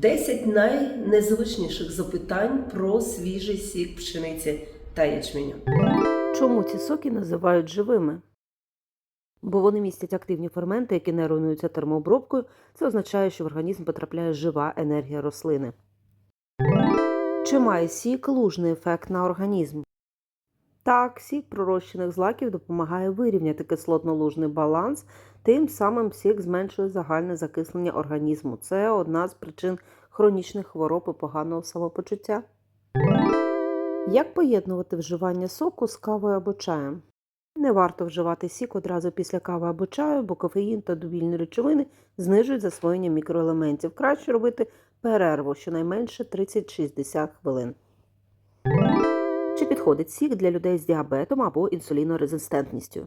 10 найнезвичніших запитань про свіжий сік пшениці та ячменю. Чому ці соки називають живими? Бо вони містять активні ферменти, які не руйнуються термообробкою. Це означає, що в організм потрапляє жива енергія рослини. Чи має сік лужний ефект на організм? Так, сік пророщених злаків допомагає вирівняти кислотно-лужний баланс, тим самим сік зменшує загальне закислення організму. Це одна з причин хронічних хвороб і поганого самопочуття. Як поєднувати вживання соку з кавою або чаєм? Не варто вживати сік одразу після кави або чаю, бо кофеїн та довільні речовини знижують засвоєння мікроелементів. Краще робити перерву щонайменше 30-60 хвилин. Підходить сік для людей з діабетом або інсулінорезистентністю?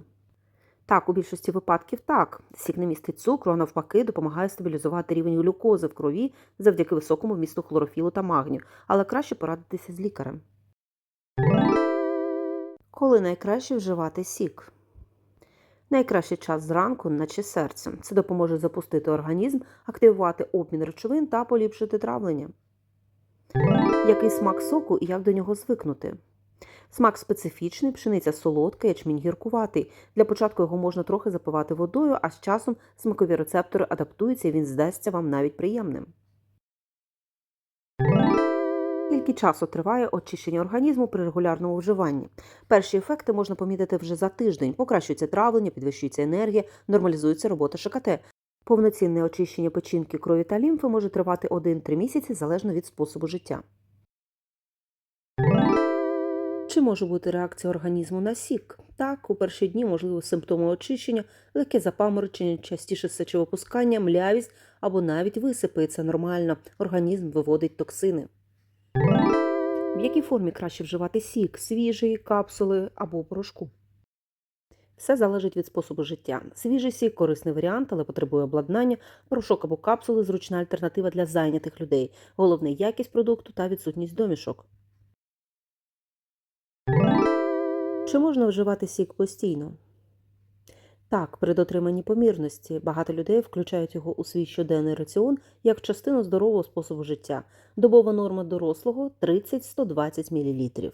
Так, у більшості випадків так. Сік не містить цукру, а навпаки, допомагає стабілізувати рівень глюкози в крові завдяки високому вмісту хлорофілу та магнію, але краще порадитися з лікарем. Коли найкраще вживати сік? Найкращий час зранку, наче серцем. Це допоможе запустити організм, активувати обмін речовин та поліпшити травлення. Який смак соку і як до нього звикнути? Смак специфічний, пшениця солодка, ячмінь гіркуватий. Для початку його можна трохи запивати водою, а з часом смакові рецептори адаптуються і він здасться вам навіть приємним. Скільки часу триває очищення організму при регулярному вживанні? Перші ефекти можна помітити вже за тиждень. Покращується травлення, підвищується енергія, нормалізується робота ШКТ. Повноцінне очищення печінки, крові та лімфи може тривати 1-3 місяці залежно від способу життя. Чи може бути реакція організму на сік? Так, у перші дні можливо симптоми очищення, легке запаморочення, частіше сечовипускання, млявість або навіть висипи. Це нормально. Організм виводить токсини. В якій формі краще вживати сік? Свіжий, капсули або порошку? Все залежить від способу життя. Свіжий сік корисний варіант, але потребує обладнання. Порошок або капсули зручна альтернатива для зайнятих людей. Головне якість продукту та відсутність домішок. Чи можна вживати сік постійно? Так, при дотриманні помірності багато людей включають його у свій щоденний раціон як частину здорового способу життя. Добова норма дорослого 30-120 мл.